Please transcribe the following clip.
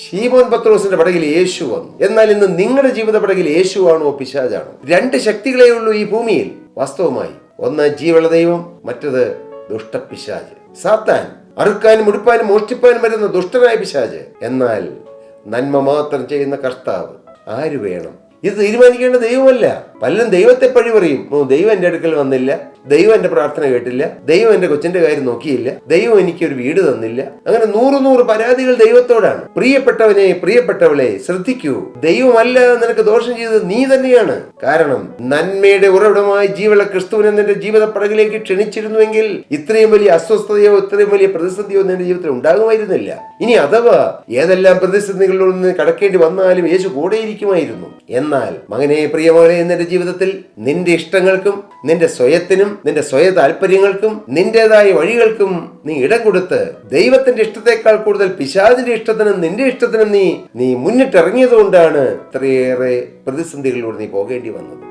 ഷീമോൻ പത്രോസിന്റെ പടകിൽ യേശു വന്നു. എന്നാൽ ഇന്ന് നിങ്ങളുടെ ജീവിത പടകിൽ യേശുവാണോ പിശാചാണോ? രണ്ട് ശക്തികളേ ഉള്ളൂ ഈ ഭൂമിയിൽ. വാസ്തവമായി ഒന്ന് ജീവള ദൈവം മറ്റത് ദുഷ്ടപിശാജ് സാത്താൻ അറുക്കാനും ഉടുപ്പാനും മോഷ്ടിപ്പാനും വരുന്ന ദുഷ്ടനായ പിശാജ് എന്നാൽ നന്മ മാത്രം ചെയ്യുന്ന കർത്താവ് ആര് വേണം? ഇത് തീരുമാനിക്കേണ്ട ദൈവമല്ല. പലരും ദൈവത്തെ പഴി പറയും ദൈവം എന്റെ അടുക്കൽ വന്നില്ല ദൈവം എന്റെ പ്രാർത്ഥന കേട്ടില്ല ദൈവം എന്റെ കൊച്ചിന്റെ കാര്യം നോക്കിയില്ല ദൈവം എനിക്ക് ഒരു വീട് തന്നില്ല. അങ്ങനെ നൂറ് നൂറ് പരാതികൾ ദൈവത്തോടാണ്. പ്രിയപ്പെട്ടവനെ പ്രിയപ്പെട്ടവളെ ശ്രദ്ധിക്കൂ ദൈവമല്ല നിനക്ക് ദോഷം ചെയ്തത് നീ തന്നെയാണ്. കാരണം നന്മയുടെ ഉറവിടമായ ജീവള ക്രിസ്തുവിനെ നിന്റെ ജീവിത പടകിലേക്ക് ക്ഷണിച്ചിരുന്നുവെങ്കിൽ ഇത്രയും വലിയ അസ്വസ്ഥതയോ ഇത്രയും വലിയ പ്രതിസന്ധിയോ നിന്റെ ജീവിതത്തിൽ ഉണ്ടാകുമായിരുന്നില്ല. ഇനി അഥവാ ഏതെല്ലാം പ്രതിസന്ധികളിൽ നിന്ന് കടക്കേണ്ടി വന്നാലും യേശു കൂടെയിരിക്കുമായിരുന്നു. എന്നാൽ മകനെ പ്രിയമോനെ നിന്റെ ജീവിതത്തിൽ നിന്റെ ഇഷ്ടങ്ങൾക്കും നിന്റെ സ്വയത്തിനും നിന്റെ സ്വയ താല്പര്യങ്ങൾക്കും നിന്റേതായ വഴികൾക്കും നീ ഇടം കൊടുത്ത് ദൈവത്തിന്റെ ഇഷ്ടത്തെക്കാൾ കൂടുതൽ പിശാചിന്റെ ഇഷ്ടത്തിനും നിന്റെ ഇഷ്ടത്തിനും നീ നീ മുന്നിട്ടിറങ്ങിയതുകൊണ്ടാണ് ഇത്രയേറെ പ്രതിസന്ധികളിലൂടെ നീ പോകേണ്ടി വന്നത്.